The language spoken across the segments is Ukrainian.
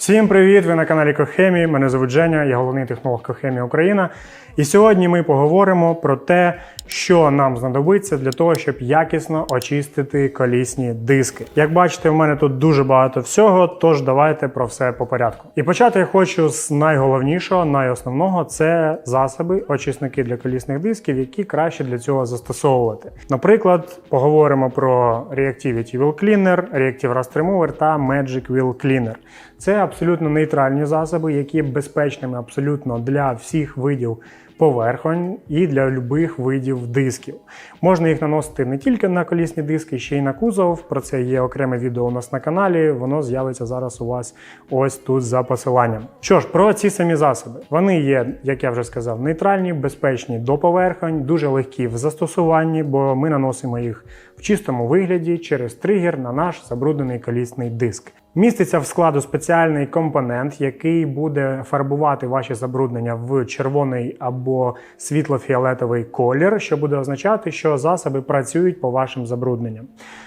Всім привіт! Ви на каналі Кохемії. Мене звуть Женя, я головний технолог Кохемії Україна. І сьогодні ми поговоримо про те, що нам знадобиться для того, щоб якісно очистити колісні диски. Як бачите, в мене тут дуже багато всього, тож давайте про все по порядку. І почати я хочу з найголовнішого, найосновного це засоби, очисники для колісних дисків, які краще для цього застосовувати. Наприклад, поговоримо про Reactivity Wheel Cleaner, Reactive Rust Remover та Magic Wheel Cleaner. Це абсолютно нейтральні засоби, які безпечними абсолютно для всіх видів поверхонь і для любих видів дисків. Можна їх наносити не тільки на колісні диски, ще й на кузов. Про це є окреме відео у нас на каналі. Воно з'явиться зараз у вас ось тут за посиланням. Що ж, про ці самі засоби. Вони є, як я вже сказав, нейтральні, безпечні до поверхонь, дуже легкі в застосуванні, бо ми наносимо їх в чистому вигляді через тригер на наш забруднений колісний диск. Міститься в складу спеціальний компонент, який буде фарбувати ваші забруднення в червоний або світло-фіолетовий колір, що буде означати, що засоби працюють по вашим забрудненням.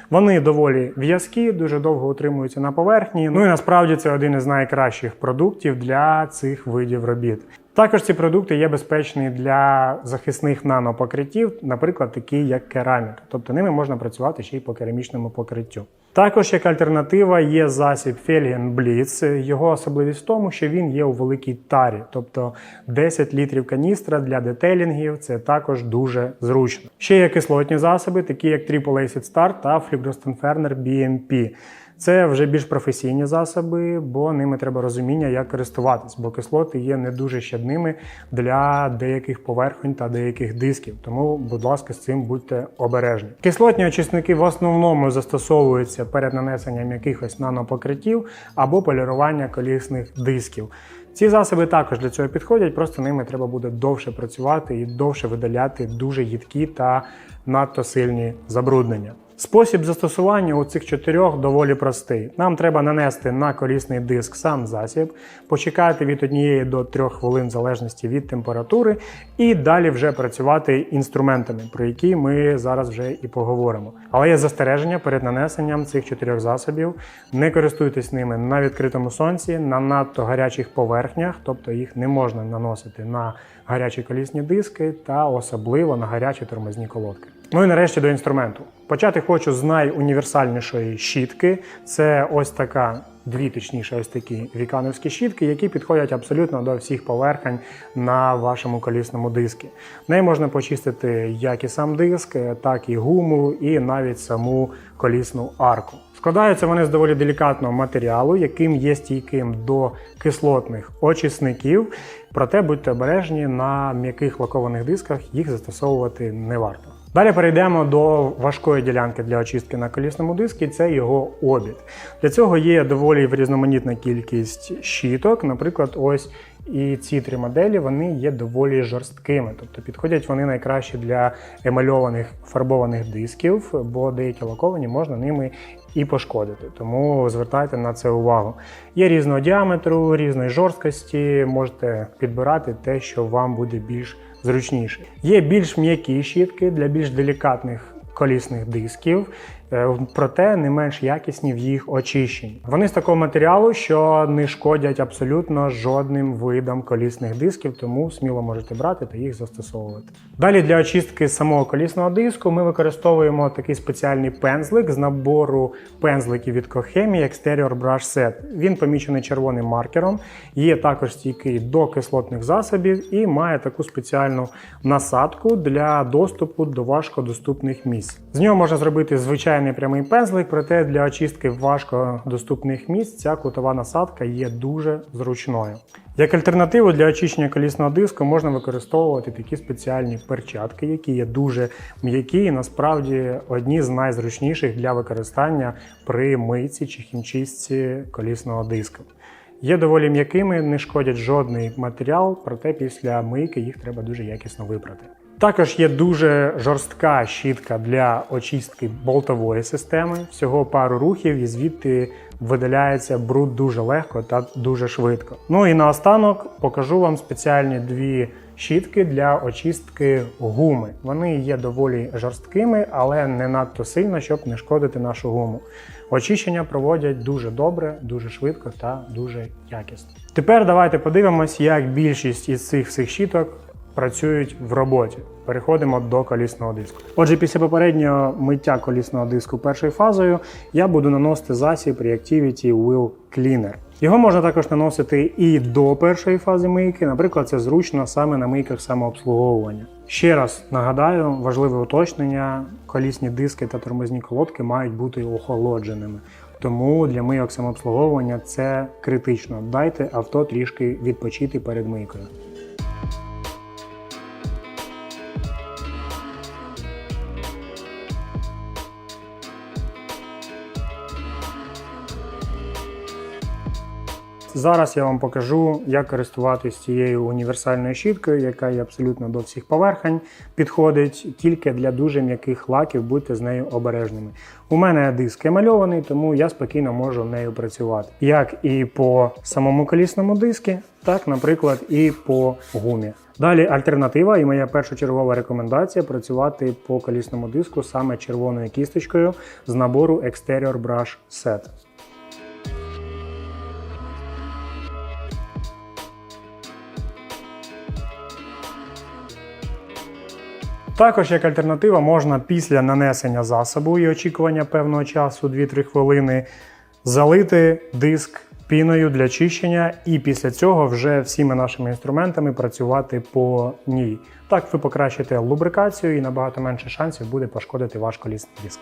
Вони доволі в'язкі, дуже довго утримуються на поверхні. Ну і насправді це один із найкращих продуктів для цих видів робіт. Також ці продукти є безпечні для захисних нанопокриттів, наприклад, такі як кераміка. Тобто ними можна працювати ще й по керамічному покриттю. Також як альтернатива є засіб Felgen Blitz. Його особливість в тому, що він є у великій тарі, тобто 10 літрів каністра для детелінгів це також дуже зручно. Ще є кислотні засоби, такі як Triple Acid Start та Flugrostenferner BMP. Це вже більш професійні засоби, бо ними треба розуміння, як користуватись, бо кислоти є не дуже щадними для деяких поверхонь та деяких дисків. Тому, будь ласка, з цим будьте обережні. Кислотні очисники в основному застосовуються перед нанесенням якихось нанопокриттів або полірування колісних дисків. Ці засоби також для цього підходять, просто ними треба буде довше працювати і довше видаляти дуже їдкі та надто сильні забруднення. Спосіб застосування у цих чотирьох доволі простий. Нам треба нанести на колісний диск сам засіб, почекати від однієї до трьох хвилин в залежності від температури, і далі вже працювати інструментами, про які ми зараз вже і поговоримо. Але є застереження перед нанесенням цих чотирьох засобів. Не користуйтесь ними на відкритому сонці, на надто гарячих поверхнях, тобто їх не можна наносити на гарячі колісні диски та особливо на гарячі тормозні колодки. Ну і нарешті до інструменту. Почати хочу з найуніверсальнішої щітки. Це ось така. Дві, точніше, ось такі вікановські щітки, які підходять абсолютно до всіх поверхень на вашому колісному дискі. Нею можна почистити як і сам диск, так і гуму, і навіть саму колісну арку. Складаються вони з доволі делікатного матеріалу, яким є стійким до кислотних очисників. Проте будьте обережні на м'яких лакованих дисках їх застосовувати не варто. Далі перейдемо до важкої ділянки для очистки на колісному диску, це його обід. Для цього є доволі різноманітна кількість щіток. Наприклад, ось і ці три моделі вони є доволі жорсткими, тобто підходять вони найкраще для емальованих фарбованих дисків, бо деякі лаковані можна ними і пошкодити. Тому звертайте на це увагу. Є різного діаметру, різної жорсткості, можете підбирати те, що вам буде більш зручніше. Є більш м'які щітки для більш делікатних колісних дисків, проте не менш якісні в їх очищенні. Вони з такого матеріалу, що не шкодять абсолютно жодним видам колісних дисків, тому сміло можете брати та їх застосовувати. Далі для очистки самого колісного диску ми використовуємо такий спеціальний пензлик з набору пензликів від Cochemie Exterior Brush Set. Він помічений червоним маркером, є також стійкий до кислотних засобів і має таку спеціальну насадку для доступу до важкодоступних місць. З нього можна зробити звичайний прямий пензлик, проте для очистки важкодоступних місць ця кутова насадка є дуже зручною. Як альтернативу для очищення колісного диску можна використовувати такі спеціальні перчатки, які є дуже м'які і насправді одні з найзручніших для використання при мийці чи хімчистці колісного диска. Є доволі м'якими, не шкодять жодний матеріал, проте після мийки їх треба дуже якісно випрати. Також є дуже жорстка щітка для очистки болтової системи. Всього пару рухів і звідти видаляється бруд дуже легко та дуже швидко. Ну і наостанок покажу вам спеціальні дві щітки для очистки гуми. Вони є доволі жорсткими, але не надто сильно, щоб не шкодити нашу гуму. Очищення проводять дуже добре, дуже швидко та дуже якісно. Тепер давайте подивимось, як більшість із цих всіх щіток працюють в роботі. Переходимо до колісного диску. Отже, після попереднього миття колісного диску першою фазою я буду наносити засіб Reactivity Wheel Cleaner. Його можна також наносити і до першої фази мийки. Наприклад, це зручно саме на мийках самообслуговування. Ще раз нагадаю, важливе уточнення: колісні диски та тормозні колодки мають бути охолодженими. Тому для мийок самообслуговування це критично. Дайте авто трішки відпочити перед мийкою. Зараз я вам покажу, як користуватись цією універсальною щіткою, яка є абсолютно до всіх поверхень, підходить тільки для дуже м'яких лаків, будьте з нею обережними. У мене диск емальований, тому я спокійно можу нею працювати. Як і по самому колісному диску, так, наприклад, і по гумі. Далі альтернатива і моя першочергова рекомендація працювати по колісному диску саме червоною кісточкою з набору Exterior Brush Set. Також як альтернатива можна після нанесення засобу і очікування певного часу 2-3 хвилини залити диск піною для чищення, і після цього вже всіми нашими інструментами працювати по ній. Так ви покращите лубрикацію і набагато менше шансів буде пошкодити ваш колісний диск.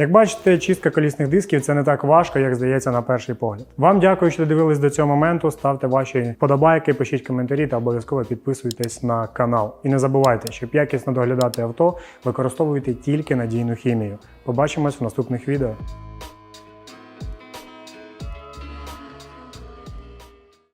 Як бачите, чистка колісних дисків це не так важко, як здається на перший погляд. Вам дякую, що дивились до цього моменту. Ставте ваші подобайки, пишіть коментарі та обов'язково підписуйтесь на канал. І не забувайте, щоб якісно доглядати авто, використовуйте тільки надійну хімію. Побачимось в наступних відео.